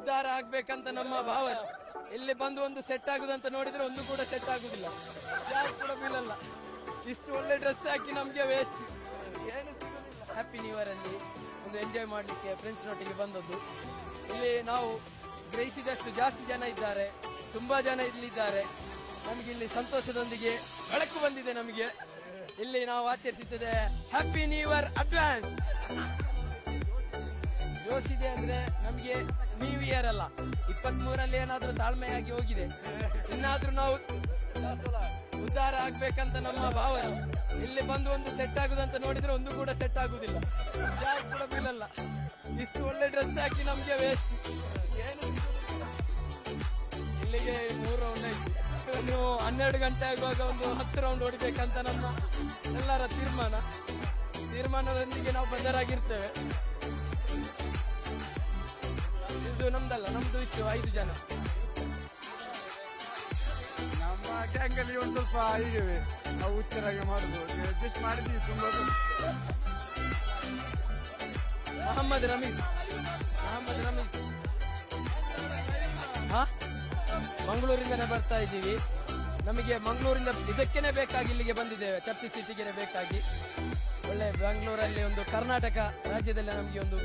ಉದ್ಧಾರ ಆಗ್ಬೇಕಂತ ನಮ್ಮ ಭಾವನೆ. ಇಲ್ಲಿ ಬಂದು ಒಂದು ಸೆಟ್ ಆಗುದಂತ ನೋಡಿದ್ರೆ ಒಂದು ಕೂಡ ಸೆಟ್ ಆಗುದಿಲ್ಲ. ಯಾರು ಕೂಡ ಬೀಳಲ್ಲ. ಇಷ್ಟು ಒಳ್ಳೆ ಡ್ರೆಸ್ ಹಾಕಿ ನಮ್ಗೆ ವೇಸ್ಟ್ ಏನು ಹ್ಯಾಪಿ ನ್ಯೂ ಇಯರ್ ಅಲ್ಲಿ ಒಂದು ಎಂಜಾಯ್ ಮಾಡ್ಲಿಕ್ಕೆ ಫ್ರೆಂಡ್ಸ್ ನೊಟ್ಟಿಗೆ ಬಂದದ್ದು. ಇಲ್ಲಿ ನಾವು ಗ್ರಹಿಸಿದಷ್ಟು ಜಾಸ್ತಿ ಜನ ಇದ್ದಾರೆ. ತುಂಬಾ ಜನ ಇಲ್ಲಿದ್ದಾರೆ. ನಮ್ಗೆ ಇಲ್ಲಿ ಸಂತೋಷದೊಂದಿಗೆ ಬೆಳಕು ಬಂದಿದೆ ನಮಗೆ. ಇಲ್ಲಿ ನಾವು ಆಚರಿಸುತ್ತದೆ ಹ್ಯಾಪಿ ನ್ಯೂ ಇಯರ್ ಅಡ್ವಾನ್ಸ್ ಜೋಸಿದೆ ಅಂದ್ರೆ ನಮಗೆ ನ್ಯೂ ಇಯರ್ ಅಲ್ಲ. ಇಪ್ಪತ್ತ್ ಮೂರಲ್ಲಿ ಏನಾದ್ರೂ ತಾಳ್ಮೆಯಾಗಿ ಹೋಗಿದೆ. ಇನ್ನಾದ್ರೂ ನಾವು ಉದ್ಧಾರ ಆಗ್ಬೇಕಂತ ನಮ್ಮ ಭಾವನೆ. ಇಲ್ಲಿ ಬಂದು ಒಂದು ಸೆಟ್ ಆಗುದಂತ ನೋಡಿದ್ರೆ ಒಂದು ಕೂಡ ಸೆಟ್ ಆಗುದಿಲ್ಲ. ಯಾರು ಕೂಡ ಬೀಳಲ್ಲ. ಇಷ್ಟು ಒಳ್ಳೆ ಡ್ರೆಸ್ ಹಾಕಿ ನಮ್ಗೆ ವೇಸ್ಟ್ ಏನು? ಇಲ್ಲಿಗೆ ಮೂರು ರೌಂಡ್ ಆಯ್ತು. ನೀವು ಹನ್ನೆರಡು ಗಂಟೆ ಆಗುವಾಗ ಒಂದು ಹತ್ತು ರೌಂಡ್ ಹೊಡಿಬೇಕಂತ ನಮ್ಮ ಎಲ್ಲರ ತೀರ್ಮಾನ. ತೀರ್ಮಾನದೊಂದಿಗೆ ನಾವು ಬದಲಾಗಿರ್ತೇವೆ ಇದು ನಮ್ದಲ್ಲ ನಮ್ದು ಇತ್ತು ಐದು ಜನ. ನಮ್ಮ ಗ್ಯಾಂಗ್ ಅಲ್ಲಿ ಒಂದು ಸ್ವಲ್ಪ ಇದೇವೆ ನಾವು ಹುಚ್ಚರಾಗಿ ಮಾಡಬಹುದು ಅಡ್ಜಸ್ಟ್ ಮಾಡಿದ್ವಿ ತುಂಬಾ ಮೊಹಮ್ಮದ್ ರಮೀಸ್ ಮೊಹಮ್ಮದ್ ರಮೀಸ್ ಹಾ? ಮಂಗಳೂರಿಂದನೇ ಬರ್ತಾ ಇದ್ದೀವಿ. ನಮಗೆ ಮಂಗಳೂರಿಂದ ಇದಕ್ಕೇನೆ ಬೇಕಾಗಿ ಇಲ್ಲಿಗೆ ಬಂದಿದ್ದೇವೆ. ಚರ್ಚಿ ಸಿಟಿಗೆ ಬೇಕಾಗಿ. ಒಳ್ಳೆ ಬೆಂಗಳೂರಲ್ಲಿ ಒಂದು ಕರ್ನಾಟಕ ರಾಜ್ಯದಲ್ಲಿ ನಮಗೆ ಒಂದು